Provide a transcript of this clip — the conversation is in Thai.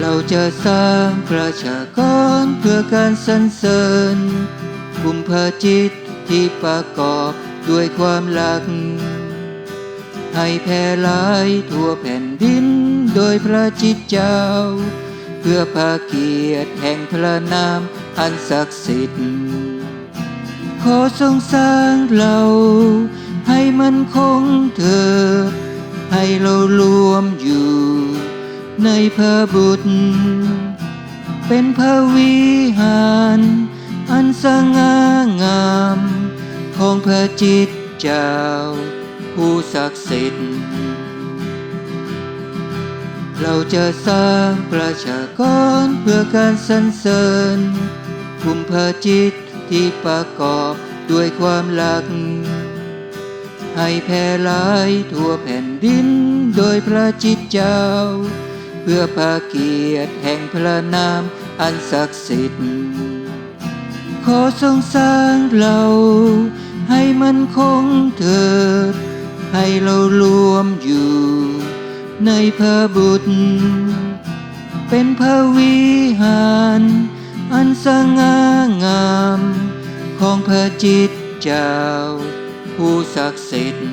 เราจะสร้างประชากรเพื่อการสรรเสริญกุมภาจิตที่ประกอบด้วยความรัก ให้แผ่หลายทั่วแผ่นดินโดยพระจิตเจ้า เพื่อพาเกียรติแห่งพระนามอันศักดิ์สิทธิ์ ขอทรงสร้างเราให้มันคงเถิดให้เรารวมอยู่ ในพระบุตร เป็นพระวิหาร อันสง่างาม ของพระจิตเจ้า ผู้ศักดิ์สิทธิ์ เราจะสร้างประชากรเพื่อการสรรเสริญกุมภาจิตที่ประกอบด้วยความรัก ให้แผ่หลายทั่วแผ่นดินโดยพระจิตเจ้า เพื่อพาเกียรติแห่งพระนามอันศักดิ์สิทธิ์ ขอทรงสร้างเราให้มันคงเถิด ให้เรารวมอยู่ ในพระบุตร เป็นพระวิหาร อันสง่างาม ของพระจิตเจ้า ผู้ศักดิ์สิทธิ์